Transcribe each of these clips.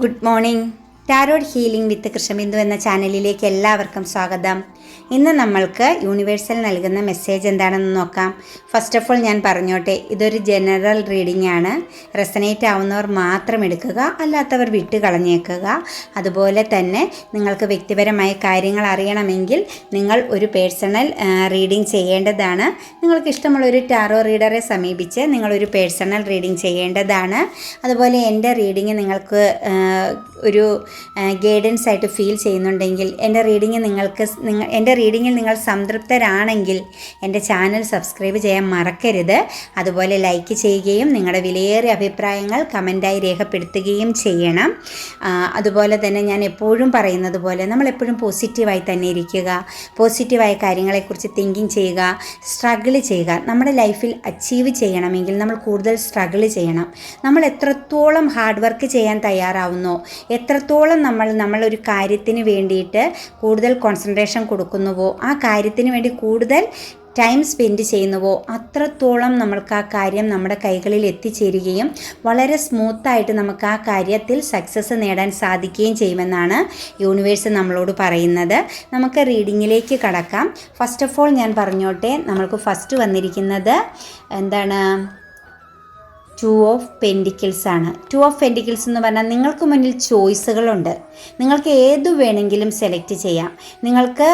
Good morning. Tarot healing with Krishnabindu എന്ന ചാനലിലേക്ക് എല്ലാവർക്കും സ്വാഗതം. ഇന്ന് നമ്മൾക്ക് യൂണിവേഴ്സൽ നൽകുന്ന മെസ്സേജ് എന്താണെന്ന് നോക്കാം. ഫസ്റ്റ് ഓഫ് ഓൾ ഞാൻ പറഞ്ഞോട്ടെ ഇതൊരു ജനറൽ റീഡിംഗ് ആണ്. റെസനേറ്റ് ആവുന്നവർ മാത്രം എടുക്കുക അല്ലാത്തവർ വിട്ട് കളഞ്ഞേക്കുക. അതുപോലെ തന്നെ നിങ്ങൾക്ക് വ്യക്തിപരമായ കാര്യങ്ങൾ അറിയണമെങ്കിൽ നിങ്ങൾ ഒരു പേഴ്സണൽ റീഡിംഗ് ചെയ്യേണ്ടതാണ്. നിങ്ങൾക്ക് ഇഷ്ടമുള്ള ഒരു ടാറോ റീഡറെ സമീപിച്ച് നിങ്ങളൊരു പേഴ്സണൽ റീഡിംഗ് ചെയ്യേണ്ടതാണ്. അതുപോലെ എന്റെ റീഡിംഗ് നിങ്ങൾക്ക് ഒരു ഗൈഡൻസ് ആയിട്ട് ഫീൽ ചെയ്യുന്നുണ്ടെങ്കിൽ എന്റെ റീഡിംഗ് നിങ്ങൾക്ക് നിങ്ങൾ എന്റെ റീഡിങ്ങിൽ നിങ്ങൾ സംതൃപ്തരാണെങ്കിൽ എന്റെ ചാനൽ സബ്സ്ക്രൈബ് ചെയ്യാൻ മറക്കരുത്. അതുപോലെ ലൈക്ക് ചെയ്യുകയും നിങ്ങളുടെ വിലയേറിയ അഭിപ്രായങ്ങൾ കമന്റായി രേഖപ്പെടുത്തുകയും ചെയ്യണം. അതുപോലെ തന്നെ ഞാൻ എപ്പോഴും പറയുന്നത് പോലെ നമ്മൾ എപ്പോഴും പോസിറ്റീവായി തന്നെ ഇരിക്കുക. പോസിറ്റീവായ കാര്യങ്ങളെക്കുറിച്ച് തിങ്കിങ് ചെയ്യുക സ്ട്രഗിൾ ചെയ്യുക. നമ്മുടെ ലൈഫിൽ അച്ചീവ് ചെയ്യണമെങ്കിൽ നമ്മൾ കൂടുതൽ സ്ട്രഗിൾ ചെയ്യണം. നമ്മൾ എത്രത്തോളം ഹാർഡ് വർക്ക് ചെയ്യാൻ തയ്യാറാവുന്നോ എത്രത്തോളം നമ്മൾ നമ്മളൊരു കാര്യത്തിന് വേണ്ടിയിട്ട് കൂടുതൽ കോൺസെൻട്രേഷൻ കൊടുക്കുന്നുവോ? ആ കാര്യത്തിന് വേണ്ടി കൂടുതൽ ടൈം സ്പെൻഡ് ചെയ്യുന്നുവോ? അത്രത്തോളം നമ്മൾക്ക് ആ കാര്യം നമ്മുടെ കൈകളിൽ എത്തിച്ചേരുകയും വളരെ സ്മൂത്തായിട്ട് നമുക്ക് ആ കാര്യത്തിൽ സക്സസ് നേടാൻ സാധിക്കുകയും ചെയ്യുമെന്നാണ് യൂണിവേഴ്സ് നമ്മളോട് പറയുന്നത്. നമുക്ക് റീഡിങ്ങിലേക്ക് കടക്കാം. ഫസ്റ്റ് ഓഫ് ഓൾ ഞാൻ പറഞ്ഞോട്ടെ നമ്മൾക്ക് ഫസ്റ്റ് വന്നിരിക്കുന്നത് എന്താണ്? ടു ഓഫ് പെൻഡിക്കിൾസ് ആണ്. ടു ഓഫ് പെൻഡിക്കിൾസ് എന്ന് പറഞ്ഞാൽ നിങ്ങൾക്ക് മുന്നിൽ ചോയ്സുകളുണ്ട്. നിങ്ങൾക്ക് ഏതു വേണമെങ്കിലും സെലക്ട് ചെയ്യാം. നിങ്ങൾക്ക്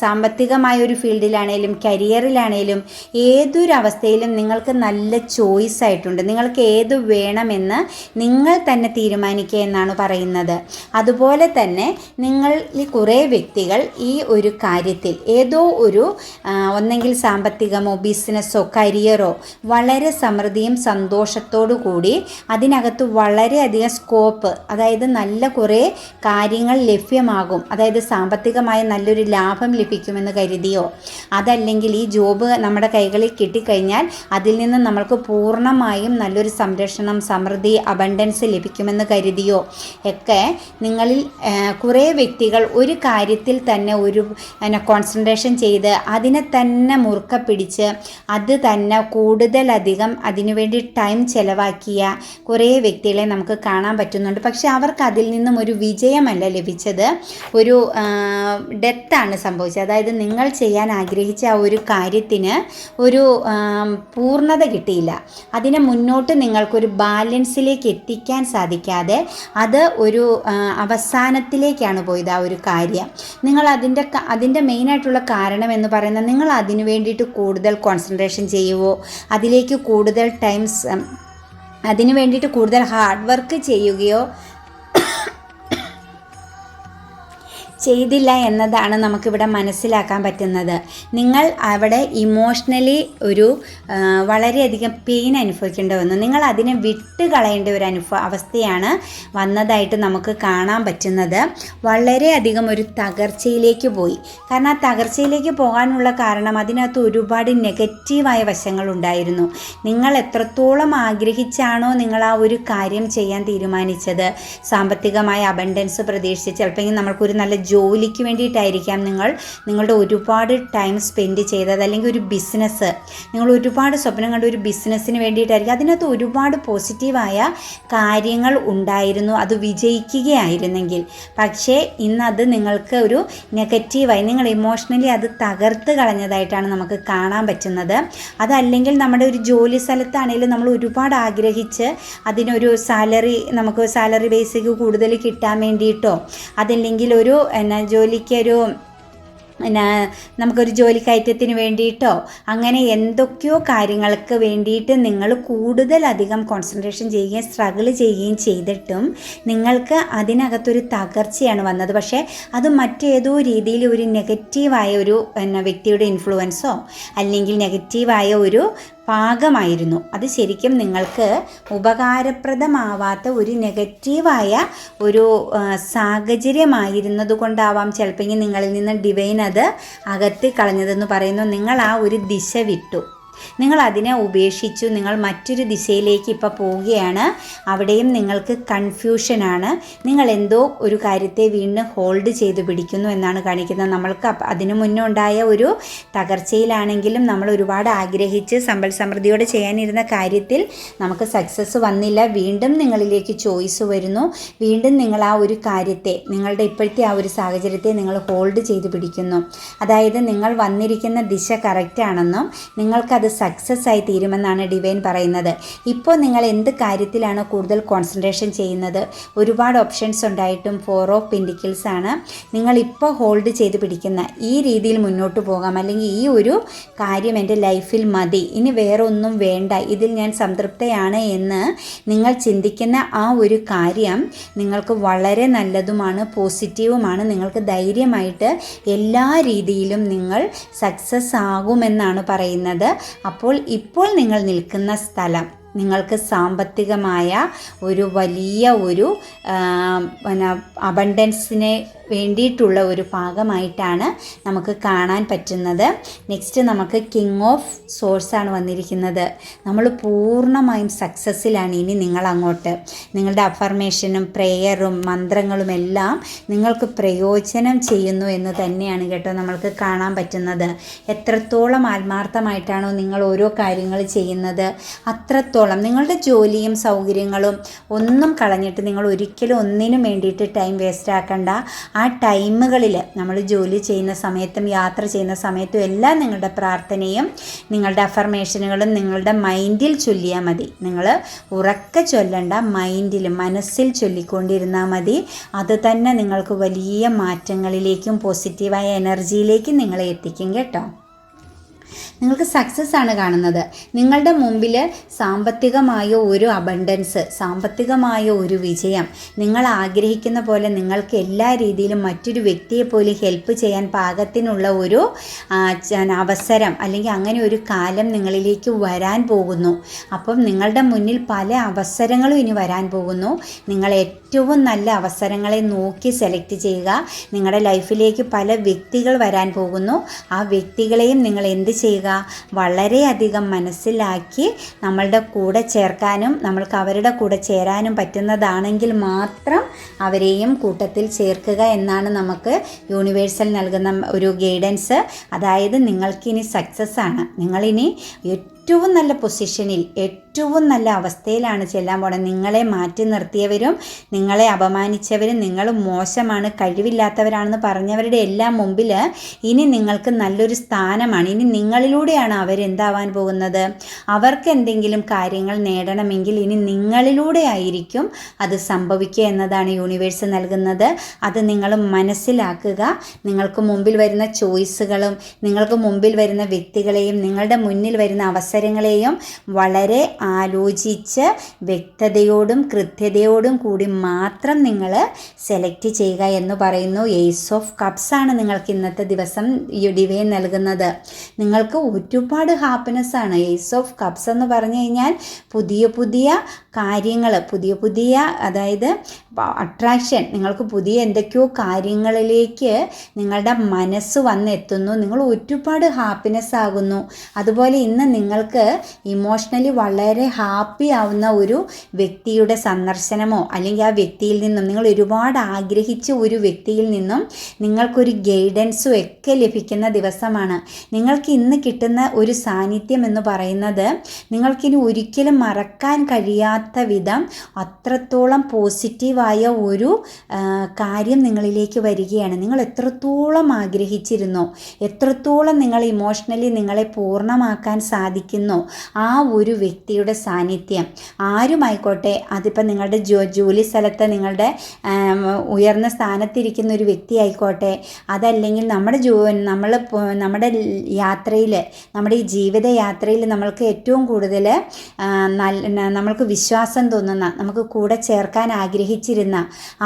സാമ്പത്തികമായ ഒരു ഫീൽഡിലാണേലും കരിയറിലാണേലും ഏതൊരവസ്ഥയിലും നിങ്ങൾക്ക് നല്ല ചോയ്സ് ആയിട്ടുണ്ട്. നിങ്ങൾക്ക് ഏത് വേണമെന്ന് നിങ്ങൾ തന്നെ തീരുമാനിക്കുക എന്നാണ് പറയുന്നത്. അതുപോലെ തന്നെ നിങ്ങളിൽ കുറേ വ്യക്തികൾ ഈ ഒരു കാര്യത്തിൽ ഏതോ ഒരു ഒന്നെങ്കിൽ സാമ്പത്തികമോ ബിസിനസ്സോ കരിയറോ വളരെ സമൃദ്ധിയും സന്തോഷത്തോടു കൂടി അതിനകത്ത് വളരെയധികം സ്കോപ്പ് അതായത് നല്ല കുറേ കാര്യങ്ങൾ ലഭ്യമാകും. അതായത് സാമ്പത്തികമായ നല്ലൊരു ലാഭം ലഭിക്കുമെന്ന് കരുതിയോ? അതല്ലെങ്കിൽ ഈ ജോബ് നമ്മുടെ കൈകളിൽ കിട്ടിക്കഴിഞ്ഞാൽ അതിൽ നിന്ന് നമ്മൾക്ക് പൂർണമായും നല്ലൊരു സംരക്ഷണം സമൃദ്ധി അബണ്ടൻസ് ലഭിക്കുമെന്ന് കരുതിയോ? ഒക്കെ നിങ്ങളിൽ കുറേ വ്യക്തികൾ ഒരു കാര്യത്തിൽ തന്നെ ഒരു കോൺസെൻട്രേഷൻ ചെയ്ത് അതിനെ തന്നെ മുറുക്ക പിടിച്ച് അത് തന്നെ കൂടുതലധികം അതിനുവേണ്ടി ടൈം ചെലവാക്കിയ കുറേ വ്യക്തികളെ നമുക്ക് കാണാൻ പറ്റുന്നുണ്ട്. പക്ഷേ അവർക്ക് അതിൽ നിന്നും ഒരു വിജയമല്ല ലഭിച്ചത്. ഒരു ഡെത്താണ് സംഭവിച്ചത്. അതായത് നിങ്ങൾ ചെയ്യാൻ ആഗ്രഹിച്ച ആ ഒരു കാര്യത്തിന് ഒരു പൂർണത കിട്ടിയില്ല. അതിനെ മുന്നോട്ട് നിങ്ങൾക്കൊരു ബാലൻസിലേക്ക് എത്തിക്കാൻ സാധിക്കാതെ അത് ഒരു അവസാനത്തിലേക്കാണ് പോയത് ആ ഒരു കാര്യം. നിങ്ങൾ അതിന്റെ അതിന്റെ മെയിനായിട്ടുള്ള കാരണം എന്ന് പറയുന്നത് നിങ്ങൾ അതിനു വേണ്ടിയിട്ട് കൂടുതൽ കോൺസെൻട്രേഷൻ ചെയ്യുവോ? അതിലേക്ക് കൂടുതൽ ടൈംസ് അതിനു വേണ്ടിയിട്ട് കൂടുതൽ ഹാർഡ് വർക്ക് ചെയ്യുകയോ ചെയ്തില്ല എന്നതാണ് നമുക്കിവിടെ മനസ്സിലാക്കാൻ പറ്റുന്നത്. നിങ്ങൾ അവിടെ ഇമോഷണലി ഒരു വളരെയധികം പെയിൻ അനുഭവിക്കേണ്ടി വന്നു നിങ്ങൾ അതിനെ വിട്ട് കളയേണ്ട ഒരു അനുഭവ അവസ്ഥയാണ് വന്നതായിട്ട് നമുക്ക് കാണാൻ പറ്റുന്നത്. വളരെയധികം ഒരു തകർച്ചയിലേക്ക് പോയി. കാരണം ആ തകർച്ചയിലേക്ക് പോകാനുള്ള കാരണം അതിനകത്ത് ഒരുപാട് നെഗറ്റീവായ വശങ്ങളുണ്ടായിരുന്നു നിങ്ങൾ എത്രത്തോളം ആഗ്രഹിച്ചാണോ നിങ്ങൾ ആ ഒരു കാര്യം ചെയ്യാൻ തീരുമാനിച്ചത്. സാമ്പത്തികമായ അബണ്ടൻസ് പ്രതീക്ഷിച്ച് ചിലപ്പോൾ നമ്മൾക്കൊരു നല്ല ജോലിക്ക് വേണ്ടിയിട്ടായിരിക്കാം നിങ്ങൾ നിങ്ങളുടെ ഒരുപാട് ടൈം സ്പെൻഡ് ചെയ്തത് അല്ലെങ്കിൽ ഒരു ബിസിനസ് നിങ്ങൾ ഒരുപാട് സ്വപ്നം കണ്ട ഒരു ബിസിനസ്സിന് വേണ്ടിയിട്ടായിരിക്കും. അതിനകത്ത് ഒരുപാട് പോസിറ്റീവായ കാര്യങ്ങൾ ഉണ്ടായിരുന്നു. അത് വിജയിക്കുകയായിരുന്നെങ്കിൽ. പക്ഷേ ഇന്നത് നിങ്ങൾക്ക് ഒരു നെഗറ്റീവായി നിങ്ങൾ ഇമോഷണലി അത് തകർത്ത് കളഞ്ഞതായിട്ടാണ് നമുക്ക് കാണാൻ പറ്റുന്നത്. അതല്ലെങ്കിൽ നമ്മുടെ ഒരു ജോലി സ്ഥലത്താണെങ്കിലും നമ്മൾ ഒരുപാട് ആഗ്രഹിച്ച് അതിനൊരു സാലറി നമുക്ക് സാലറി ബേസിക്ക് കൂടുതൽ കിട്ടാൻ വേണ്ടിയിട്ടോ അതല്ലെങ്കിൽ ഒരു എന്നാ ജോലിക്കൊരു പിന്നെ നമുക്കൊരു ജോലി കയറ്റത്തിന് വേണ്ടിയിട്ടോ അങ്ങനെ എന്തൊക്കെയോ കാര്യങ്ങൾക്ക് വേണ്ടിയിട്ട് നിങ്ങൾ കൂടുതലധികം കോൺസെൻട്രേഷൻ ചെയ്യുകയും സ്ട്രഗിൾ ചെയ്യുകയും ചെയ്തിട്ടും നിങ്ങൾക്ക് അതിനകത്തൊരു തകർച്ചയാണ് വന്നത്. പക്ഷേ അത് മറ്റേതോ രീതിയിൽ ഒരു നെഗറ്റീവായ ഒരു പിന്നെ വ്യക്തിയുടെ ഇൻഫ്ലുവൻസോ അല്ലെങ്കിൽ നെഗറ്റീവായ ഒരു പാകമായിരുന്നു. അത് ശരിക്കും നിങ്ങൾക്ക് ഉപകാരപ്രദമാവാത്ത ഒരു നെഗറ്റീവായ ഒരു സാഹചര്യമായിരുന്നത് കൊണ്ടാവാം ചിലപ്പോൾ നിങ്ങളിൽ നിന്ന് ഡിവൈൻ അത് അകത്തി കളഞ്ഞതെന്ന് പറയുന്നു. നിങ്ങൾ ആ ഒരു ദിശ വിട്ടു. നിങ്ങൾ അതിനെ ഉപേക്ഷിച്ചു നിങ്ങൾ മറ്റൊരു ദിശയിലേക്ക് ഇപ്പോൾ പോവുകയാണ്. അവിടെയും നിങ്ങൾക്ക് കൺഫ്യൂഷനാണ് നിങ്ങൾ എന്തോ ഒരു കാര്യത്തെ വീണ്ടും ഹോൾഡ് ചെയ്ത് പിടിക്കുന്നു എന്നാണ് കാണിക്കുന്നത്. നമ്മൾക്ക് അതിനു മുന്നേ ഉണ്ടായ ഒരു തകർച്ചയിലാണെങ്കിലും നമ്മൾ ഒരുപാട് ആഗ്രഹിച്ച് സമ്പൽ സമൃദ്ധിയോടെ ചെയ്യാനിരുന്ന കാര്യത്തിൽ നമുക്ക് സക്സസ് വന്നില്ല. വീണ്ടും നിങ്ങളിലേക്ക് ചോയ്സ് വരുന്നു. വീണ്ടും നിങ്ങൾ ആ ഒരു കാര്യത്തെ നിങ്ങളുടെ ഇപ്പോഴത്തെ ആ ഒരു സാഹചര്യത്തെ നിങ്ങൾ ഹോൾഡ് ചെയ്ത് പിടിക്കുന്നു. അതായത് നിങ്ങൾ വന്നിരിക്കുന്ന ദിശ കറക്റ്റ് ആണെന്നും സക്സസ് ആയി തീരുമെന്നാണ് ഡിവൈൻ പറയുന്നത്. ഇപ്പോൾ നിങ്ങൾ എന്ത് കാര്യത്തിലാണ് കൂടുതൽ കോൺസെൻട്രേഷൻ ചെയ്യുന്നത്? ഒരുപാട് ഓപ്ഷൻസ് ഉണ്ടായിട്ടും ഫോർ ഓഫ് പെൻഡിക്കിൾസ് ആണ്. നിങ്ങൾ ഇപ്പോൾ ഹോൾഡ് ചെയ്ത് പിടിക്കുന്ന ഈ രീതിയിൽ മുന്നോട്ട് പോകാം. അല്ലെങ്കിൽ ഈ ഒരു കാര്യം എന്റെ ലൈഫിൽ മതി. ഇനി വേറെ ഒന്നും വേണ്ട. ഇതിൽ ഞാൻ സംതൃപ്തയാണ് എന്ന് നിങ്ങൾ ചിന്തിക്കുന്ന ആ ഒരു കാര്യം നിങ്ങൾക്ക് വളരെ നല്ലതുമാണ് പോസിറ്റീവുമാണ് നിങ്ങൾക്ക് ധൈര്യമായിട്ട് എല്ലാ രീതിയിലും നിങ്ങൾ സക്സസ് ആകുമെന്നാണ് പറയുന്നത്. അപ്പോൾ ഇപ്പോൾ നിങ്ങൾ നിൽക്കുന്ന സ്ഥലം. നിങ്ങൾക്ക് സാമ്പത്തികമായ ഒരു വലിയ ഒരു പിന്നെ അബണ്ടൻസിനെ വേണ്ടിയിട്ടുള്ള ഒരു ഭാഗമായിട്ടാണ് നമുക്ക് കാണാൻ പറ്റുന്നത്. നെക്സ്റ്റ് നമുക്ക് കിങ് ഓഫ് സോഴ്സ് ആണ് വന്നിരിക്കുന്നത്. നമ്മൾ പൂർണമായും സക്സസ്സിലാണ് ഇനി നിങ്ങൾ അങ്ങോട്ട്. നിങ്ങളുടെ അഫർമേഷനും പ്രെയറും മന്ത്രങ്ങളും എല്ലാം നിങ്ങൾക്ക് പ്രയോജനം ചെയ്യുന്നു എന്ന് തന്നെയാണ് കേട്ടോ നമ്മൾക്ക് കാണാൻ പറ്റുന്നത്. എത്രത്തോളം ആത്മാർത്ഥമായിട്ടാണോ നിങ്ങൾ ഓരോ കാര്യങ്ങൾ ചെയ്യുന്നത്. അത്രത്തോളം നിങ്ങളുടെ ജോലിയും സൗകര്യങ്ങളും ഒന്നും കളഞ്ഞിട്ട് നിങ്ങൾ ഒരിക്കലും ഒന്നിനും വേണ്ടിയിട്ട് ടൈം വേസ്റ്റ് ആക്കണ്ട. ആ ടൈമുകളിൽ നമ്മൾ ജോലി ചെയ്യുന്ന സമയത്തും യാത്ര ചെയ്യുന്ന സമയത്തും എല്ലാം നിങ്ങളുടെ പ്രാർത്ഥനയും നിങ്ങളുടെ അഫർമേഷനുകളും നിങ്ങളുടെ മൈൻഡിൽ ചൊല്ലിയാൽ മതി. നിങ്ങൾ ഉറക്ക ചൊല്ലണ്ട മൈൻഡിൽ മനസ്സിൽ ചൊല്ലിക്കൊണ്ടിരുന്നാൽ മതി. അത് തന്നെ നിങ്ങൾക്ക് വലിയ മാറ്റങ്ങളിലേക്കും പോസിറ്റീവായ എനർജിയിലേക്കും നിങ്ങളെ എത്തിക്കും കേട്ടോ. നിങ്ങൾക്ക് സക്സസ് ആണ് കാണുന്നത്. നിങ്ങളുടെ മുമ്പിൽ സാമ്പത്തികമായ ഒരു അബണ്ടൻസ് സാമ്പത്തികമായ ഒരു വിജയം. നിങ്ങൾ ആഗ്രഹിക്കുന്ന പോലെ നിങ്ങൾക്ക് എല്ലാ രീതിയിലും മറ്റൊരു വ്യക്തിയെ പോലും ഹെൽപ്പ് ചെയ്യാൻ പാകത്തിനുള്ള ഒരു അവസരം അല്ലെങ്കിൽ അങ്ങനെ ഒരു കാലം നിങ്ങളിലേക്ക് വരാൻ പോകുന്നു. അപ്പം നിങ്ങളുടെ മുന്നിൽ പല അവസരങ്ങളും ഇനി വരാൻ പോകുന്നു. നിങ്ങൾ ഏറ്റവും നല്ല അവസരങ്ങളെ നോക്കി സെലക്ട് ചെയ്യുക. നിങ്ങളുടെ ലൈഫിലേക്ക് പല വ്യക്തികൾ വരാൻ പോകുന്നു. ആ വ്യക്തികളെയും നിങ്ങൾ എന്ത് ചെയ്യുക? വളരെയധികം മനസ്സിലാക്കി നമ്മളുടെ കൂടെ ചേർക്കാനും നമ്മൾക്ക് അവരുടെ കൂടെ ചേരാനും പറ്റുന്നതാണെങ്കിൽ മാത്രം അവരെയും കൂട്ടത്തിൽ ചേർക്കുക എന്നാണ് നമുക്ക് യൂണിവേഴ്സൽ നൽകുന്ന ഒരു ഗൈഡൻസ്. അതായത് നിങ്ങൾക്കിനി സക്സസ് ആണ്. നിങ്ങളിനി ഏറ്റവും നല്ല പൊസിഷനിൽ ഏറ്റവും നല്ല അവസ്ഥയിലാണ് ചെല്ലാൻ പോണത്. നിങ്ങളെ മാറ്റി നിർത്തിയവരും നിങ്ങളെ അപമാനിച്ചവരും നിങ്ങൾ മോശമാണ് കഴിവില്ലാത്തവരാണെന്ന് പറഞ്ഞവരുടെ എല്ലാം മുമ്പിൽ ഇനി നിങ്ങൾക്ക് നല്ലൊരു സ്ഥാനമാണ്. ഇനി നിങ്ങളിലൂടെയാണ് അവരെന്താവാൻ പോകുന്നത്? അവർക്ക് എന്തെങ്കിലും കാര്യങ്ങൾ നേടണമെങ്കിൽ ഇനി നിങ്ങളിലൂടെ ആയിരിക്കും അത് സംഭവിക്കുക എന്നതാണ് യൂണിവേഴ്സ് നൽകുന്നത്. അത് നിങ്ങൾ മനസ്സിലാക്കുക. നിങ്ങൾക്ക് മുമ്പിൽ വരുന്ന ചോയ്സുകളും നിങ്ങൾക്ക് മുമ്പിൽ വരുന്ന വ്യക്തികളെയും നിങ്ങളുടെ മുന്നിൽ വരുന്ന അവസരങ്ങളെയും വളരെ ആലോചിച്ച് വ്യക്തതയോടും കൃത്യതയോടും കൂടി മാത്രം നിങ്ങൾ സെലക്ട് ചെയ്യുക എന്ന് പറയുന്നു. എയ്സ് ഓഫ് കപ്സ് ആണ് നിങ്ങൾക്ക് ഇന്നത്തെ ദിവസം ഡിവൈൻ നൽകുന്നത്. നിങ്ങൾക്ക് ഒരുപാട് ഹാപ്പിനെസ് ആണ്. എയ്സ് ഓഫ് കപ്സ് എന്ന് പറഞ്ഞു കഴിഞ്ഞാൽ പുതിയ പുതിയ കാര്യങ്ങൾ പുതിയ പുതിയ അതായത് അട്രാക്ഷൻ നിങ്ങൾക്ക് പുതിയ എന്തൊക്കെയോ കാര്യങ്ങളിലേക്ക് നിങ്ങളുടെ മനസ്സ് വന്നെത്തുന്നു. നിങ്ങൾ ഒരുപാട് ഹാപ്പിനെസ് ആകുന്നു. അതുപോലെ ഇന്ന് നിങ്ങൾക്ക് ഇമോഷണലി വളരെ ഹാപ്പി ആവുന്ന ഒരു വ്യക്തിയുടെ സന്ദർശനമോ അല്ലെങ്കിൽ ആ വ്യക്തിയിൽ നിന്നും നിങ്ങൾ ഒരുപാട് ആഗ്രഹിച്ച ഒരു വ്യക്തിയിൽ നിന്നും നിങ്ങൾക്കൊരു ഗൈഡൻസും ഒക്കെ ലഭിക്കുന്ന ദിവസമാണ്. നിങ്ങൾക്ക് ഇന്ന് കിട്ടുന്ന ഒരു സാന്നിധ്യം എന്ന് പറയുന്നത് നിങ്ങൾക്കിനി ഒരിക്കലും മറക്കാൻ കഴിയാത്ത വിധം അത്രത്തോളം പോസിറ്റീവായ ഒരു കാര്യം നിങ്ങളിലേക്ക് വരികയാണ്. നിങ്ങൾ എത്രത്തോളം ആഗ്രഹിച്ചിരുന്നോ എത്രത്തോളം നിങ്ങൾ ഇമോഷണലി നിങ്ങളെ പൂർണമാക്കാൻ സാധിക്കുന്നോ ആ ഒരു വ്യക്തിയുടെ സാന്നിധ്യം. ആരുമായിക്കോട്ടെ അതിപ്പോൾ നിങ്ങളുടെ ജോ ജോലി സ്ഥലത്ത് നിങ്ങളുടെ ഉയർന്ന സ്ഥാനത്തിരിക്കുന്ന ഒരു വ്യക്തി ആയിക്കോട്ടെ അതല്ലെങ്കിൽ നമ്മുടെ ജോ നമ്മൾ നമ്മുടെ യാത്രയിൽ നമ്മുടെ ഈ ജീവിത യാത്രയിൽ നമ്മൾക്ക് ഏറ്റവും കൂടുതൽ നമ്മൾക്ക് വിശ്വാസം വിശ്വാസം തോന്നുന്ന നമുക്ക് കൂടെ ചേർക്കാൻ ആഗ്രഹിച്ചിരുന്ന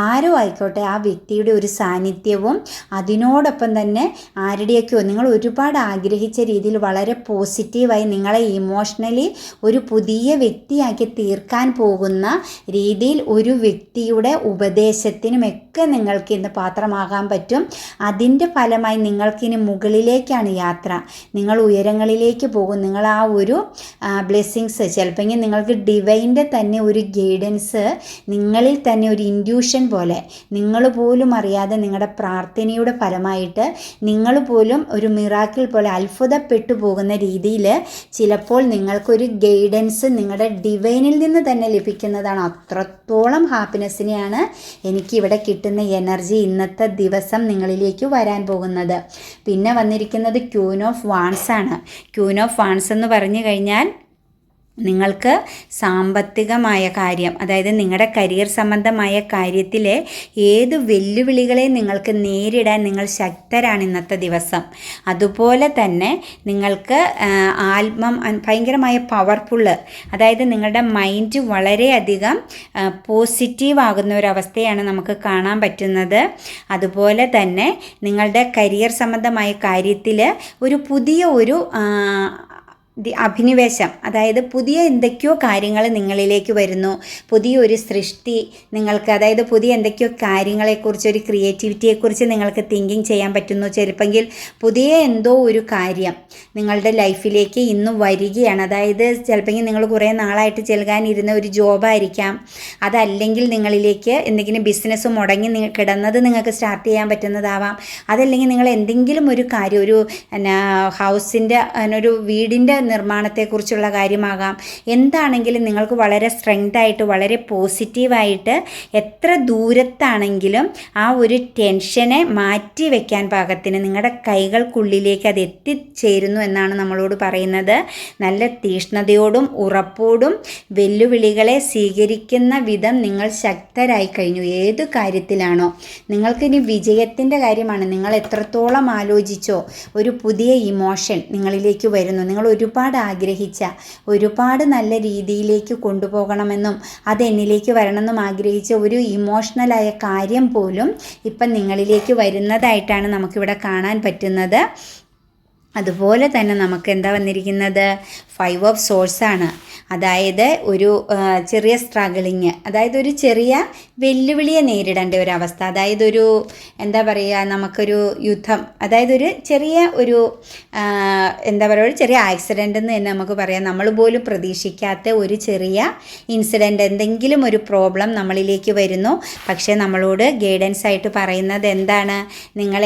ആരോ ആയിക്കോട്ടെ ആ വ്യക്തിയുടെ ഒരു സാന്നിധ്യവും അതിനോടൊപ്പം തന്നെ ആരുടെയൊക്കെയോ നിങ്ങൾ ഒരുപാട് ആഗ്രഹിച്ച രീതിയിൽ വളരെ പോസിറ്റീവായി നിങ്ങളെ ഇമോഷണലി ഒരു പുതിയ വ്യക്തിയാക്കി തീർക്കാൻ പോകുന്ന രീതിയിൽ ഒരു വ്യക്തിയുടെ ഉപദേശത്തിനുമൊക്കെ നിങ്ങൾക്ക് ഇന്ന് പാത്രമാകാൻ പറ്റും. അതിന്റെ ഫലമായി നിങ്ങൾക്കിനി മുകളിലേക്കാണ് യാത്ര. നിങ്ങൾ ഉയരങ്ങളിലേക്ക് പോകും. നിങ്ങൾ ആ ഒരു ബ്ലെസ്സിങ്സ് ചിലപ്പോൾ നിങ്ങൾക്ക് ഡിവൈന്റെ തന്നെ ഒരു ഗൈഡൻസ് നിങ്ങളിൽ തന്നെ ഒരു ഇൻഡ്യൂഷൻ പോലെ. നിങ്ങൾ പോലും അറിയാതെ നിങ്ങളുടെ പ്രാർത്ഥനയുടെ ഫലമായിട്ട് നിങ്ങൾ പോലും ഒരു മിറാക്കിൾ പോലെ അത്ഭുതപ്പെട്ടു പോകുന്ന രീതിയിൽ ചിലപ്പോൾ നിങ്ങൾക്കൊരു ഗൈഡൻസ് നിങ്ങളുടെ ഡിവൈനിൽ നിന്ന് തന്നെ ലഭിക്കുന്നതാണ്. അത്രത്തോളം ഹാപ്പിനെസ്സിനെയാണ് എനിക്ക് ഇവിടെ കിട്ടുന്ന എനർജി ഇന്നത്തെ ദിവസം നിങ്ങളിലേക്ക് വരാൻ പോകുന്നത്. പിന്നെ വന്നിരിക്കുന്നത് ക്യൂൻ ഓഫ് വാൺസ് ആണ് ക്യൂൻ ഓഫ് വാൺസ് എന്ന് പറഞ്ഞു കഴിഞ്ഞാൽ നിങ്ങൾക്ക് സാമ്പത്തികമായ കാര്യം അതായത് നിങ്ങളുടെ കരിയർ സംബന്ധമായ കാര്യത്തിൽ ഏത് വെല്ലുവിളികളെ നിങ്ങൾക്ക് നേരിടാൻ നിങ്ങൾ ശക്തരാണ് ഇന്നത്തെ ദിവസം. അതുപോലെ തന്നെ നിങ്ങൾക്ക് ആത്മം ഭയങ്കരമായ പവർഫുള്ള് അതായത് നിങ്ങളുടെ മൈൻഡ് വളരെയധികം പോസിറ്റീവ് ആകുന്ന ഒരവസ്ഥയാണ് നമുക്ക് കാണാൻ പറ്റുന്നത്. അതുപോലെ തന്നെ നിങ്ങളുടെ കരിയർ സംബന്ധമായ കാര്യത്തിൽ ഒരു പുതിയ ഒരു അഭിനിവേശം. അതായത് പുതിയ എന്തൊക്കെയോ കാര്യങ്ങൾ നിങ്ങളിലേക്ക് വരുന്നു. പുതിയൊരു സൃഷ്ടി നിങ്ങൾക്ക് അതായത് പുതിയ എന്തൊക്കെയോ കാര്യങ്ങളെക്കുറിച്ച് ഒരു ക്രിയേറ്റിവിറ്റിയെക്കുറിച്ച് നിങ്ങൾക്ക് തിങ്കിങ് ചെയ്യാൻ പറ്റുന്നു. ചെറുപ്പെങ്കിൽ പുതിയ എന്തോ ഒരു കാര്യം നിങ്ങളുടെ ലൈഫിലേക്ക് ഇന്ന് വരികയാണ്. അതായത് ചിലപ്പോൾ നിങ്ങൾ കുറേ നാളായിട്ട് ചെലുകാനിരുന്ന ഒരു ജോബായിരിക്കാം. അതല്ലെങ്കിൽ നിങ്ങളിലേക്ക് എന്തെങ്കിലും ബിസിനസ് മുടങ്ങി കിടന്നത് നിങ്ങൾക്ക് സ്റ്റാർട്ട് ചെയ്യാൻ പറ്റുന്നതാവാം. അതല്ലെങ്കിൽ നിങ്ങൾ എന്തെങ്കിലും ഒരു കാര്യം ഒരു ഹൗസിന്റെ ഒരു വീടിന്റെ നിർമ്മാണത്തെക്കുറിച്ചുള്ള കാര്യമാകാം. എന്താണെങ്കിലും നിങ്ങൾക്ക് വളരെ സ്ട്രെങ്ത് ആയിട്ട് വളരെ പോസിറ്റീവായിട്ട് എത്ര ദൂരത്താണെങ്കിലും ആ ഒരു ടെൻഷനെ മാറ്റി വയ്ക്കാൻ പാകത്തിന് നിങ്ങളുടെ കൈകൾക്കുള്ളിലേക്ക് അത് എത്തിച്ചേരുന്നു എന്നാണ് നമ്മളോട് പറയുന്നത്. നല്ല തീഷ്ണതയോടും ഉറപ്പോടും വെല്ലുവിളികളെ സ്വീകരിക്കുന്ന വിധം നിങ്ങൾ ശക്തരായി കഴിഞ്ഞു. ഏത് കാര്യത്തിലാണോ. നിങ്ങൾക്കിനി വിജയത്തിന്റെ കാര്യമാണ്. നിങ്ങൾ എത്രത്തോളം ആലോചിച്ചോ ഒരു പുതിയ ഇമോഷൻ നിങ്ങളിലേക്ക് വരുന്നു. നിങ്ങൾ ഒരുപാട് ആഗ്രഹിച്ച ഒരുപാട് നല്ല രീതിയിലേക്ക് കൊണ്ടുപോകണമെന്നും അത് എന്നിലേക്ക് വരണമെന്നും ആഗ്രഹിച്ച ഒരു ഇമോഷണലായ കാര്യം പോലും ഇപ്പം നിങ്ങളിലേക്ക് വരുന്നതായിട്ടാണ് നമുക്കിവിടെ കാണാൻ പറ്റുന്നത്. അതുപോലെ തന്നെ നമുക്ക് എന്താ വന്നിരിക്കുന്നത്? ഫൈവ് ഓഫ് സോഴ്സാണ് അതായത് ഒരു ചെറിയ സ്ട്രഗിളിങ് അതായത് ഒരു ചെറിയ വെല്ലുവിളിയെ നേരിടേണ്ട ഒരു അവസ്ഥ. അതായത് ഒരു എന്താ പറയുക നമുക്കൊരു യുദ്ധം അതായത് ഒരു ചെറിയ ഒരു എന്താ പറയുക ഒരു ചെറിയ ആക്സിഡന്റ് എന്ന് തന്നെ നമുക്ക് പറയാം. നമ്മൾ പോലും പ്രതീക്ഷിക്കാത്ത ഒരു ചെറിയ ഇൻസിഡന്റ് എന്തെങ്കിലും ഒരു പ്രോബ്ലം നമ്മളിലേക്ക് വരുന്നു. പക്ഷേ നമ്മളോട് ഗൈഡൻസ് ആയിട്ട് പറയുന്നത് എന്താണ്? നിങ്ങൾ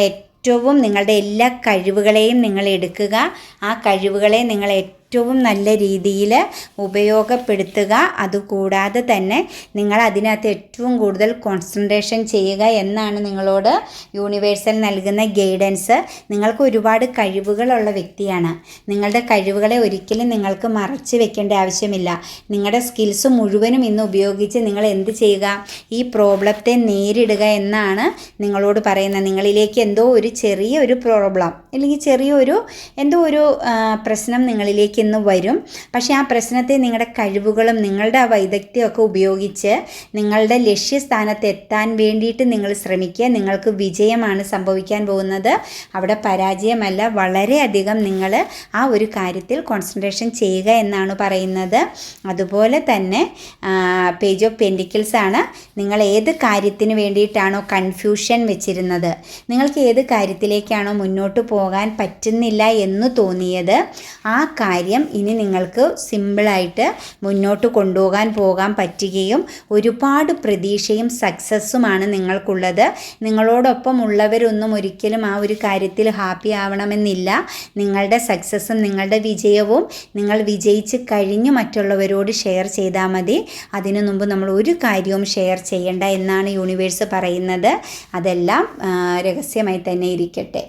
നിങ്ങളുടെ എല്ലാ കഴിവുകളെയും നിങ്ങൾ എടുക്കുക. ആ കഴിവുകളെ നിങ്ങൾ ഏറ്റവും നല്ല രീതിയിൽ ഉപയോഗപ്പെടുത്തുക. അതുകൂടാതെ തന്നെ നിങ്ങൾ അതിനകത്ത് ഏറ്റവും കൂടുതൽ കോൺസെൻട്രേഷൻ ചെയ്യുക എന്നാണ് നിങ്ങളോട് യൂണിവേഴ്സൽ നൽകുന്ന ഗൈഡൻസ് നിങ്ങൾക്ക് ഒരുപാട് കഴിവുകളുള്ള വ്യക്തിയാണ്. നിങ്ങളുടെ കഴിവുകളെ ഒരിക്കലും നിങ്ങൾക്ക് മറച്ചു വെക്കേണ്ട ആവശ്യമില്ല. നിങ്ങളുടെ സ്കിൽസ് മുഴുവനും ഇന്ന് ഉപയോഗിച്ച് നിങ്ങൾ എന്ത് ചെയ്യുക? ഈ പ്രോബ്ലത്തെ നേരിടുക എന്നാണ് നിങ്ങളോട് പറയുന്നത്. നിങ്ങളിലേക്ക് എന്തോ ഒരു ചെറിയ ഒരു പ്രോബ്ലം അല്ലെങ്കിൽ ചെറിയൊരു എന്തോ ഒരു പ്രശ്നം നിങ്ങളിലേക്ക് ഇന്ന് വരും. പക്ഷേ ആ പ്രശ്നത്തെ നിങ്ങളുടെ കഴിവുകളും നിങ്ങളുടെ ആ വൈദഗ്ധ്യമൊക്കെ ഉപയോഗിച്ച് നിങ്ങളുടെ ലക്ഷ്യസ്ഥാനത്ത് എത്താൻ വേണ്ടിയിട്ട് നിങ്ങൾ ശ്രമിക്കുക. നിങ്ങൾക്ക് വിജയമാണ് സംഭവിക്കാൻ പോകുന്നത്. അവിടെ പരാജയമല്ല വളരെയധികം നിങ്ങൾ ആ ഒരു കാര്യത്തിൽ കോൺസെൻട്രേഷൻ ചെയ്യുക എന്നാണ് പറയുന്നത്. അതുപോലെ തന്നെ പേജ് ഓഫ് പെൻഡിക്കിൾസ് ആണ് നിങ്ങൾ ഏത് കാര്യത്തിന് വേണ്ടിയിട്ടാണോ കൺഫ്യൂഷൻ വെച്ചിരുന്നത്. നിങ്ങൾക്ക് ഏത് കാര്യത്തിലേക്കാണോ മുന്നോട്ട് പോകാൻ പറ്റുന്നില്ല എന്ന് തോന്നിയത് ആ കാര്യം ഇനി നിങ്ങൾക്ക് സിമ്പിളായിട്ട് മുന്നോട്ട് കൊണ്ടുപോകാൻ പോകാൻ പറ്റുകയും ഒരുപാട് പ്രതീക്ഷയും സക്സസ്സുമാണ് നിങ്ങൾക്കുള്ളത്. നിങ്ങളോടൊപ്പം ഉള്ളവരൊന്നും ഒരിക്കലും ആ ഒരു കാര്യത്തിൽ ഹാപ്പി ആവണമെന്നില്ല. നിങ്ങളുടെ സക്സസ്സും നിങ്ങളുടെ വിജയവും നിങ്ങൾ വിജയിച്ച് കഴിഞ്ഞ് മറ്റുള്ളവരോട് ഷെയർ ചെയ്താൽ മതി. അതിനു മുമ്പ് നമ്മൾ ഒരു കാര്യവും ഷെയർ ചെയ്യേണ്ട എന്നാണ് യൂണിവേഴ്സ് പറയുന്നത്. അതെല്ലാം രഹസ്യമായി തന്നെ ഇരിക്കട്ടെ.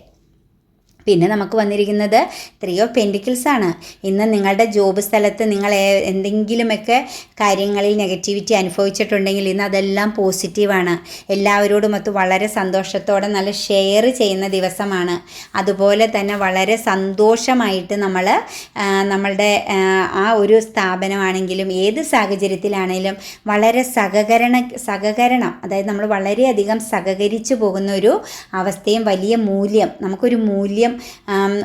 പിന്നെ നമുക്ക് വന്നിരിക്കുന്നത് ത്രീ ഓഫ് പെൻഡിക്കിൾസ് ആണ്. ഇന്ന് നിങ്ങളുടെ ജോബ് സ്ഥലത്ത് നിങ്ങൾ എന്തെങ്കിലുമൊക്കെ കാര്യങ്ങളിൽ നെഗറ്റിവിറ്റി അനുഭവിച്ചിട്ടുണ്ടെങ്കിൽ ഇന്ന് അതെല്ലാം പോസിറ്റീവാണ് എല്ലാവരോടും ഒത്ത് വളരെ സന്തോഷത്തോടെ നല്ല ഷെയർ ചെയ്യുന്ന ദിവസമാണ്. അതുപോലെ തന്നെ വളരെ സന്തോഷമായിട്ട് നമ്മൾ നമ്മളുടെ ആ, ഒരു സ്ഥാപനമാണെങ്കിലും ഏത് സാഹചര്യത്തിലാണെങ്കിലും വളരെ സഹകരണ സഹകരണം അതായത് നമ്മൾ വളരെയധികം സഹകരിച്ചു പോകുന്ന ഒരു അവസ്ഥയും വലിയ മൂല്യം നമുക്കൊരു മൂല്യം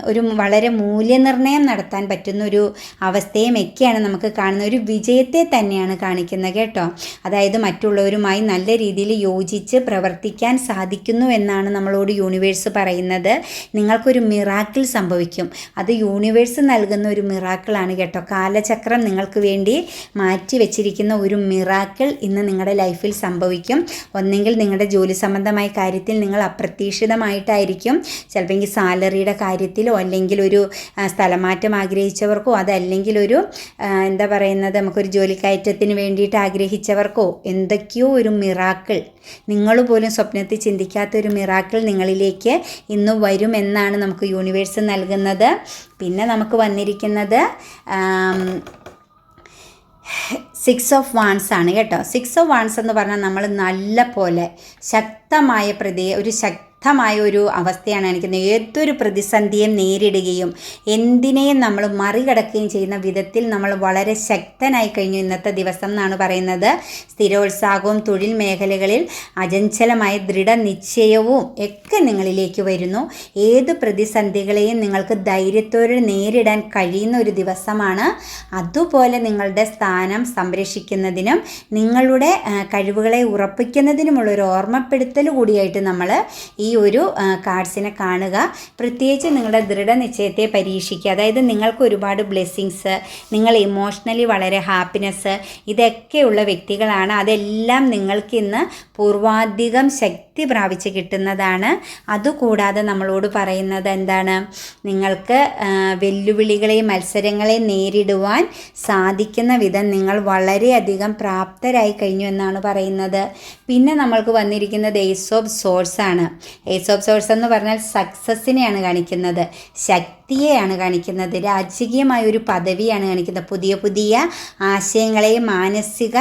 ഒരു വളരെ മൂല്യനിർണയം നടത്താൻ പറ്റുന്ന ഒരു അവസ്ഥയും ഒക്കെയാണ് നമുക്ക് കാണുന്ന ഒരു വിജയത്തെ തന്നെയാണ് കാണിക്കുന്നത് കേട്ടോ. അതായത് മറ്റുള്ളവരുമായി നല്ല രീതിയിൽ യോജിച്ച് പ്രവർത്തിക്കാൻ സാധിക്കുന്നു എന്നാണ് നമ്മളോട് യൂണിവേഴ്സ് പറയുന്നത്. നിങ്ങൾക്കൊരു മിറാക്കിൾ സംഭവിക്കും. അത് യൂണിവേഴ്സ് നൽകുന്ന ഒരു മിറാക്കിളാണ് കേട്ടോ. കാലചക്രം നിങ്ങൾക്ക് വേണ്ടി മാറ്റി വെച്ചിരിക്കുന്ന ഒരു മിറാക്കിൾ ഇന്ന് നിങ്ങളുടെ ലൈഫിൽ സംഭവിക്കും. ഒന്നെങ്കിൽ നിങ്ങളുടെ ജോലി സംബന്ധമായ കാര്യത്തിൽ നിങ്ങൾ അപ്രതീക്ഷിതമായിട്ടായിരിക്കും. ചിലപ്പോൾ എങ്കിൽ സാലറിയുടെ കാര്യത്തിലോ അല്ലെങ്കിൽ ഒരു സ്ഥലമാറ്റം ആഗ്രഹിച്ചവർക്കോ അതല്ലെങ്കിൽ ഒരു എന്താ പറയുന്നത് നമുക്കൊരു ജോലിക്കയറ്റത്തിന് വേണ്ടിയിട്ട് ആഗ്രഹിച്ചവർക്കോ എന്തൊക്കെയോ ഒരു മിറാക്കിൾ. നിങ്ങൾ പോലും സ്വപ്നത്തിൽ ചിന്തിക്കാത്ത ഒരു മിറാക്കിൾ നിങ്ങളിലേക്ക് ഇന്ന് വരുമെന്നാണ് നമുക്ക് യൂണിവേഴ്സ് നൽകുന്നത്. പിന്നെ നമുക്ക് വന്നിരിക്കുന്നത് സിക്സ് ഓഫ് വാൺസ് ആണ് കേട്ടോ. സിക്സ് ഓഫ് വാൺസ് എന്ന് പറഞ്ഞാൽ നമ്മൾ നല്ല പോലെ ശക്തമായ പ്രതി ഒരു ശക്തമായ ഒരു അവസ്ഥയാണ് കാണിക്കുന്നത് ഏതൊരു പ്രതിസന്ധിയും നേരിടുകയും എന്തിനേയും നമ്മൾ മറികടക്കുകയും ചെയ്യുന്ന വിധത്തിൽ നമ്മൾ വളരെ ശക്തനായി കഴിഞ്ഞു ഇന്നത്തെ ദിവസം എന്നാണ് പറയുന്നത്. സ്ഥിരോത്സാഹവും തൊഴിൽ മേഖലകളിൽ അചഞ്ചലമായ ദൃഢനിശ്ചയവും ഒക്കെ നിങ്ങളിലേക്ക് വരുന്നു. ഏത് പ്രതിസന്ധികളെയും നിങ്ങൾക്ക് ധൈര്യത്തോടെ നേരിടാൻ കഴിയുന്ന ഒരു ദിവസമാണ്. അതുപോലെ നിങ്ങളുടെ സ്ഥാനം സംരക്ഷിക്കുന്നതിനും നിങ്ങളുടെ കഴിവുകളെ ഉറപ്പിക്കുന്നതിനുമുള്ള ഒരു ഓർമ്മപ്പെടുത്തൽ കൂടിയായിട്ട് നമ്മൾ ഈ ഒരു ആ, കാർഡ്സിനെ കാണുക. പ്രത്യേകിച്ച് നിങ്ങളുടെ ദൃഢനിശ്ചയത്തെ പരീക്ഷിക്കുക. അതായത് നിങ്ങൾക്ക് ഒരുപാട് ബ്ലെസ്സിങ്സ് നിങ്ങൾ ഇമോഷണലി വളരെ ഹാപ്പിനെസ് ഇതൊക്കെയുള്ള വ്യക്തികളാണ്. അതെല്ലാം നിങ്ങൾക്ക് ഇന്ന് പൂർവാധികം ശക്തി പ്രാപിച്ച് കിട്ടുന്നതാണ്. അതുകൂടാതെ നമ്മളോട് പറയുന്നത് എന്താണ്? നിങ്ങൾക്ക് വെല്ലുവിളികളെയും മത്സരങ്ങളെയും നേരിടുവാൻ സാധിക്കുന്ന വിധം നിങ്ങൾ വളരെയധികം പ്രാപ്തരായി കഴിഞ്ഞു എന്നാണ് പറയുന്നത്. പിന്നെ നമ്മൾക്ക് വന്നിരിക്കുന്നത് ഏസ് ഓഫ് സോഴ്സ് ആണ്. ഏസ് ഓഫ് സോഴ്സ് എന്ന് പറഞ്ഞാൽ സക്സസ്സിനെയാണ് കാണിക്കുന്നത്. ശക്തിയെയാണ് കാണിക്കുന്നത്. രാജകീയമായ ഒരു പദവിയാണ് കാണിക്കുന്നത്. പുതിയ പുതിയ ആശയങ്ങളെയും മാനസിക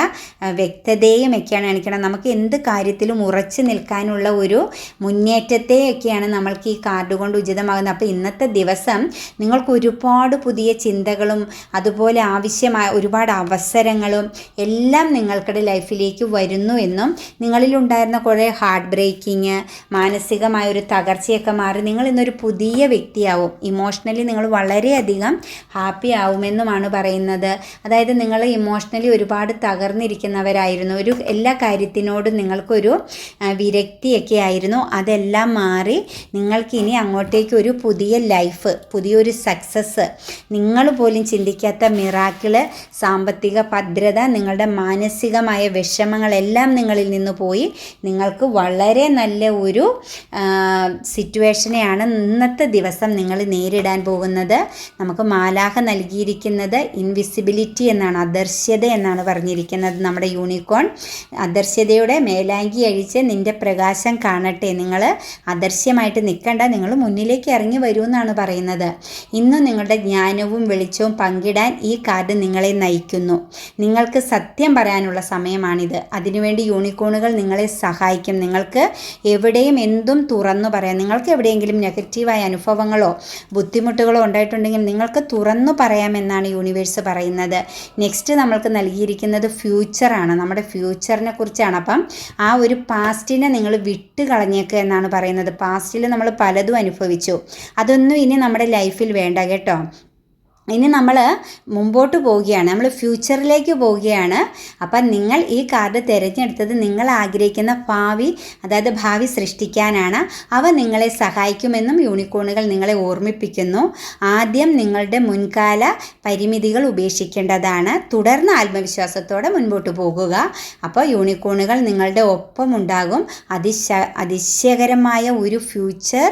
വ്യക്തതയും ഒക്കെയാണ് കാണിക്കുന്നത്. നമുക്ക് എന്ത് കാര്യത്തിലും ഉറച്ചു നിൽക്കാനുള്ള ഒരു മുന്നേറ്റത്തെയൊക്കെയാണ് നമ്മൾക്ക് ഈ കാർഡ് കൊണ്ട് ഉചിതമാകുന്നത്. അപ്പോൾ ഇന്നത്തെ ദിവസം നിങ്ങൾക്ക് ഒരുപാട് പുതിയ ചിന്തകളും അതുപോലെ ആവശ്യമായ ഒരുപാട് അവസരങ്ങളും എല്ലാം നിങ്ങൾക്കുടെ ലൈഫിലേക്ക് വരുന്നു എന്നും നിങ്ങളിലുണ്ടായിരുന്ന കുറേ ഹാർട്ട് ബ്രേക്കിങ് മാനസികമായ ഒരു തകർച്ചയൊക്കെ മാറി നിങ്ങൾ ഇന്നൊരു പുതിയ വ്യക്തിയാവും. ഇമോഷണലി നിങ്ങൾ വളരെയധികം ഹാപ്പി ആവുമെന്നുമാണ് പറയുന്നത്. അതായത് നിങ്ങൾ ഇമോഷണലി ഒരുപാട് തകർന്നിരിക്കുന്നവരായിരുന്നു. ഒരു എല്ലാ കാര്യത്തിനോടും നിങ്ങൾക്കൊരു വിരക്തിയൊക്കെ ആയിരുന്നു അതെല്ലാം മാറി നിങ്ങൾക്കിനി അങ്ങോട്ടേക്ക് ഒരു പുതിയ ലൈഫ് പുതിയൊരു സക്സസ് നിങ്ങൾ പോലും ചിന്തിക്കാത്ത മിറാക്കിൾ സാമ്പത്തിക ഭദ്രത നിങ്ങളുടെ മാനസികമായ വിഷമങ്ങളെല്ലാം നിങ്ങളിൽ നിന്ന് പോയി നിങ്ങൾക്ക് വളരെ നല്ല ഒരു സിറ്റുവേഷനെയാണ് ഇന്നത്തെ ദിവസം നിങ്ങൾ നേരിടാൻ പോകുന്നത്. നമുക്ക് മാലാഹ നൽകിയിരിക്കുന്നത് ഇൻവിസിബിലിറ്റി എന്നാണ് അദർശ്യത എന്നാണ് പറഞ്ഞിരിക്കുന്നത് നമ്മുടെ യൂണിക്കോൺ അദർശ്യതയുടെ മേലാങ്കി അഴിച്ച് നിന്റെ പ്രകാശം കാണട്ടെ. നിങ്ങൾ അദർശ്യമായിട്ട് നിൽക്കണ്ട നിങ്ങൾ മുന്നിലേക്ക് ഇറങ്ങി വരൂ എന്നാണ് പറയുന്നത്. ഇന്നും നിങ്ങളുടെ ജ്ഞാനവും വെളിച്ചവും പങ്കിടാൻ ഈ കാർഡ് നിങ്ങളെ നയിക്കുന്നു. നിങ്ങൾക്ക് സത്യം പറയാനുള്ള സമയമാണിത്. അതിനുവേണ്ടി യൂണിക്കോണുകൾ നിങ്ങളെ സഹായിക്കും. നിങ്ങൾക്ക് എവിടെയും എന്തും തുറന്നു പറയാം. നിങ്ങൾക്ക് എവിടെയെങ്കിലും നെഗറ്റീവായ അനുഭവങ്ങളോ ബുദ്ധിമുട്ടുകളോ ഉണ്ടായിട്ടുണ്ടെങ്കിൽ നിങ്ങൾക്ക് തുറന്നു പറയാമെന്നാണ് യൂണിവേഴ്സ് പറയുന്നത്. നെക്സ്റ്റ് നമ്മൾക്ക് നൽകിയിരിക്കുന്നത് ഫ്യൂച്ചറാണ് നമ്മുടെ ഫ്യൂച്ചറിനെ കുറിച്ചാണ്. അപ്പം ആ ഒരു പാസ്റ്റിനെ നിങ്ങൾ വിട്ട് കളഞ്ഞേക്കുക എന്നാണ് പറയുന്നത്. പാസ്റ്റിൽ നമ്മൾ പലതും അനുഭവിച്ചു. അതൊന്നും ഇനി നമ്മുടെ ലൈഫിൽ വേണ്ട കേട്ടോ. ഇനി നമ്മൾ മുമ്പോട്ട് പോവുകയാണ്. നമ്മൾ ഫ്യൂച്ചറിലേക്ക് പോവുകയാണ്. അപ്പം നിങ്ങൾ ഈ കാർഡ് തിരഞ്ഞെടുത്തത് നിങ്ങൾ ആഗ്രഹിക്കുന്ന ഭാവി അതായത് ഭാവി സൃഷ്ടിക്കാനാണ്. അവ നിങ്ങളെ സഹായിക്കുമെന്നും യൂണിക്കോണുകൾ നിങ്ങളെ ഓർമ്മിപ്പിക്കുന്നു. ആദ്യം നിങ്ങളുടെ മുൻകാല പരിമിതികൾ ഉപേക്ഷിക്കേണ്ടതാണ്. തുടർന്ന് ആത്മവിശ്വാസത്തോടെ മുൻപോട്ട് പോകുക. അപ്പോൾ യൂണിക്കോണുകൾ നിങ്ങളുടെ ഒപ്പം ഉണ്ടാകും അതിശ അതിശയകരമായ ഒരു ഫ്യൂച്ചർ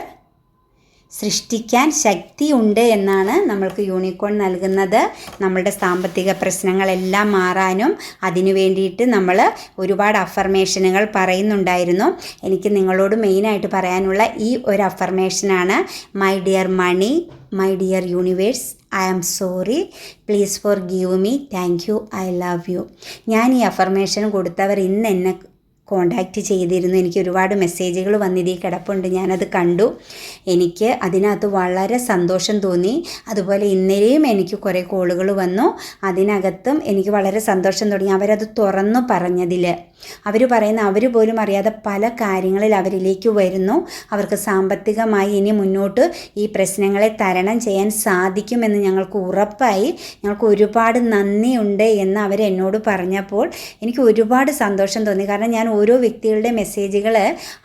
സൃഷ്ടിക്കാൻ ശക്തിയുണ്ട് എന്നാണ് നമ്മൾക്ക് യൂണിക്കോൺ നൽകുന്നത്. നമ്മളുടെ സാമ്പത്തിക പ്രശ്നങ്ങളെല്ലാം മാറാനും അതിനു വേണ്ടിയിട്ട് നമ്മൾ ഒരുപാട് അഫർമേഷനുകൾ പറയുന്നുണ്ടായിരുന്നു. എനിക്ക് നിങ്ങളോട് മെയിനായിട്ട് പറയാനുള്ള ഈ ഒരു അഫർമേഷനാണ് my dear money my dear universe I am sorry please forgive me thank you I love you ഞാൻ ഈ അഫർമേഷൻ കൊടുത്തവർ ഇന്ന് എന്നെ കോണ്ടാക്റ്റ് ചെയ്തിരുന്നു. എനിക്ക് ഒരുപാട് മെസ്സേജുകൾ വന്നിതീ കിടപ്പുണ്ട്. ഞാനത് കണ്ടു. എനിക്ക് അതിനകത്ത് വളരെ സന്തോഷം തോന്നി. അതുപോലെ ഇന്നലെയും എനിക്ക് കുറേ കോളുകൾ വന്നു. അതിനകത്തും എനിക്ക് വളരെ സന്തോഷം തുടങ്ങി അവരത് തുറന്നു പറഞ്ഞതിൽ അവർ പറയുന്ന അവർ പോലും അറിയാതെ പല കാര്യങ്ങളിൽ അവരിലേക്ക് വരുന്നു. അവർക്ക് സാമ്പത്തികമായി ഇനി മുന്നോട്ട് ഈ പ്രശ്നങ്ങളെ തരണം ചെയ്യാൻ സാധിക്കുമെന്ന് ഞങ്ങൾക്ക് ഉറപ്പായി. ഞങ്ങൾക്ക് ഒരുപാട് നന്ദിയുണ്ട് എന്ന് അവരെന്നോട് പറഞ്ഞപ്പോൾ എനിക്ക് ഒരുപാട് സന്തോഷം തോന്നി. കാരണം ഞാൻ ഓരോ വ്യക്തികളുടെ മെസ്സേജുകൾ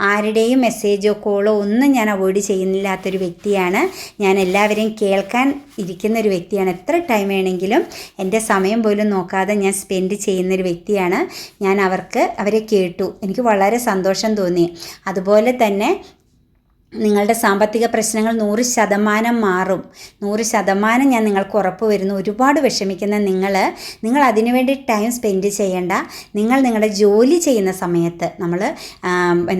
ആരുടെയും മെസ്സേജോ കോളോ ഒന്നും ഞാൻ അവോയ്ഡ് ചെയ്യുന്നില്ലാത്തൊരു വ്യക്തിയാണ്. ഞാൻ എല്ലാവരെയും കേൾക്കാൻ ഇരിക്കുന്ന ഒരു വ്യക്തിയാണ്. എത്ര ടൈം വേണമെങ്കിലും എന്റെ സമയം പോലും നോക്കാതെ ഞാൻ സ്പെൻഡ് ചെയ്യുന്നൊരു വ്യക്തിയാണ്. ഞാൻ അവർക്ക് അവരെ കേട്ടു. എനിക്ക് വളരെ സന്തോഷം തോന്നി. അതുപോലെ തന്നെ നിങ്ങളുടെ സാമ്പത്തിക പ്രശ്നങ്ങൾ നൂറ് ശതമാനം മാറും. നൂറ് ശതമാനം ഞാൻ നിങ്ങൾക്ക് ഉറപ്പ് വരുന്നു. ഒരുപാട് വിഷമിക്കുന്ന നിങ്ങൾ നിങ്ങൾ അതിനുവേണ്ടി ടൈം സ്പെൻഡ് ചെയ്യേണ്ട. നിങ്ങൾ നിങ്ങളുടെ ജോലി ചെയ്യുന്ന സമയത്ത് നമ്മൾ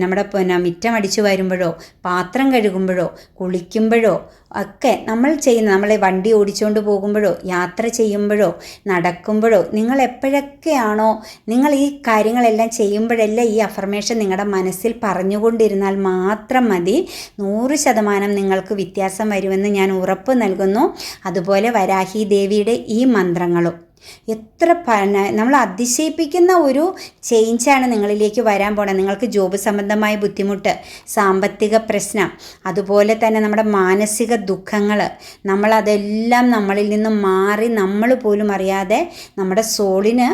നമ്മുടെ പിന്നെ മിറ്റം അടിച്ചു വരുമ്പോഴോ പാത്രം കഴുകുമ്പോഴോ കുളിക്കുമ്പോഴോ ഒക്കെ നമ്മൾ ചെയ്യുന്ന നമ്മളെ വണ്ടി ഓടിച്ചുകൊണ്ട് പോകുമ്പോഴോ യാത്ര ചെയ്യുമ്പോഴോ നടക്കുമ്പോഴോ നിങ്ങൾ എപ്പോഴൊക്കെയാണോ നിങ്ങൾ ഈ കാര്യങ്ങളെല്ലാം ചെയ്യുമ്പോഴെല്ലാം ഈ അഫർമേഷൻ നിങ്ങളുടെ മനസ്സിൽ പറഞ്ഞുകൊണ്ടിരുന്നാൽ മാത്രം മതി. നൂറ് ശതമാനം നിങ്ങൾക്ക് വ്യത്യാസം വരുമെന്ന് ഞാൻ ഉറപ്പ് നൽകുന്നു. അതുപോലെ വരാഹി ദേവിയുടെ ഈ മന്ത്രങ്ങളും. എത്ര നമ്മൾ അതിശയിപ്പിക്കുന്ന ഒരു ചേഞ്ചാണ് നിങ്ങളിലേക്ക് വരാൻ പോണത്. നിങ്ങൾക്ക് ജോബ് സംബന്ധമായ ബുദ്ധിമുട്ട് സാമ്പത്തിക പ്രശ്നം അതുപോലെ തന്നെ നമ്മുടെ മാനസിക ദുഃഖങ്ങൾ നമ്മളതെല്ലാം നമ്മളിൽ നിന്ന് മാറി നമ്മൾ പോലും അറിയാതെ നമ്മുടെ സോളിന്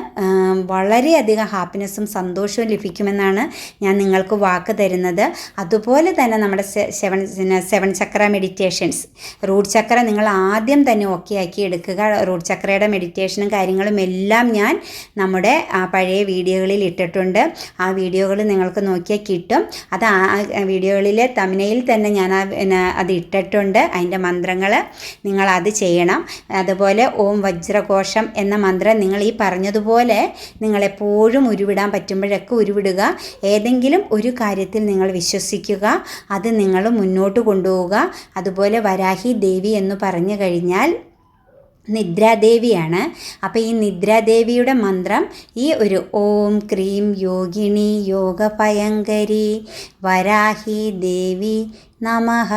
വളരെയധികം ഹാപ്പിനെസ്സും സന്തോഷവും ലഭിക്കുമെന്നാണ് ഞാൻ നിങ്ങൾക്ക് വാക്ക് തരുന്നത്. അതുപോലെ തന്നെ നമ്മുടെ seven seven chakra meditations root chakra നിങ്ങൾ ആദ്യം തന്നെ ഓക്കെ ആക്കി എടുക്കുക. റൂട്ട് ചക്രയുടെ മെഡിറ്റേഷനും കാര്യങ്ങളും എല്ലാം ഞാൻ നമ്മുടെ പഴയ വീഡിയോകളിൽ ഇട്ടിട്ടുണ്ട്. ആ വീഡിയോകൾ നിങ്ങൾക്ക് നോക്കിയാൽ കിട്ടും. അത് ആ വീഡിയോകളിലെ തമിനയിൽ തന്നെ ഞാൻ അത് ഇട്ടിട്ടുണ്ട്. അതിന്റെ മന്ത്രങ്ങൾ നിങ്ങൾ അത് ചെയ്യണം. അതുപോലെ ഓം വജ്രകോശം എന്ന മന്ത്രം നിങ്ങൾ ഈ പറഞ്ഞതുപോലെ നിങ്ങളെപ്പോഴും ഉരുവിടാൻ പറ്റുമ്പോഴൊക്കെ ഉരുവിടുക. ഏതെങ്കിലും ഒരു കാര്യത്തിൽ നിങ്ങൾ വിശ്വസിക്കുക. അത് നിങ്ങൾ മുന്നോട്ട് കൊണ്ടുപോവുക. അതുപോലെ വരാഹി ദേവി എന്ന് പറഞ്ഞു കഴിഞ്ഞാൽ നിദ്രാദേവിയാണ്. അപ്പോൾ ഈ നിദ്രാദേവിയുടെ മന്ത്രം ഈ ഒരു ഓം ക്രീം യോഗിണി യോഗഭയങ്കരി വരാഹി ദേവി നമഹ.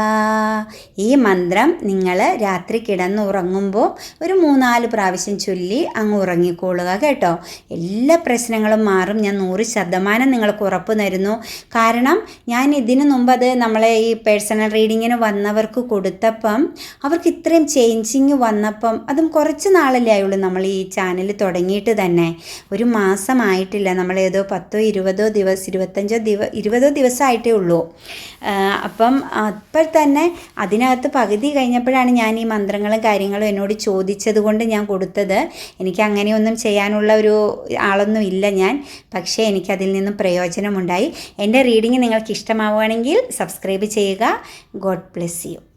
ഈ മന്ത്രം നിങ്ങൾ രാത്രി കിടന്നുറങ്ങുമ്പോൾ ഒരു മൂന്നാൽ പ്രാവശ്യം ചൊല്ലി അങ്ങ് ഉറങ്ങിക്കോളുക കേട്ടോ. എല്ലാ പ്രശ്നങ്ങളും മാറും. ഞാൻ നൂറ് ശതമാനം നിങ്ങൾക്ക് ഉറപ്പ് തരുന്നു. കാരണം ഞാൻ ഇതിനു മുമ്പ് അത് നമ്മളെ ഈ പേഴ്സണൽ റീഡിങ്ങിന് വന്നവർക്ക് കൊടുത്തപ്പം അവർക്ക് ഇത്രയും ചേഞ്ചിങ് വന്നപ്പം അതും കുറച്ച് നാളല്ലേ ആയുള്ളൂ നമ്മൾ ഈ ചാനൽ തുടങ്ങിയിട്ട് തന്നെ. ഒരു മാസമായിട്ടില്ല. നമ്മൾ ഏതോ പത്തോ ഇരുപതോ ദിവസം ഇരുപത്തഞ്ചോ ദിവ ഇരുപതോ ദിവസമായിട്ടേ ഉള്ളൂ. അപ്പം അപ്പോൾ തന്നെ അതിനകത്ത് പകുതി കഴിഞ്ഞപ്പോഴാണ് ഞാൻ ഈ മന്ത്രങ്ങളും കാര്യങ്ങളും എന്നോട് ചോദിച്ചത് കൊണ്ട് ഞാൻ കൊടുത്തത്. എനിക്ക് അങ്ങനെയൊന്നും ചെയ്യാനുള്ള ഒരു ആളൊന്നും ഇല്ല ഞാൻ. പക്ഷേ എനിക്കതിൽ നിന്നും പ്രയോജനമുണ്ടായി. എന്റെ റീഡിങ് നിങ്ങൾക്ക് ഇഷ്ടമാവുകയാണെങ്കിൽ സബ്സ്ക്രൈബ് ചെയ്യുക. God bless you.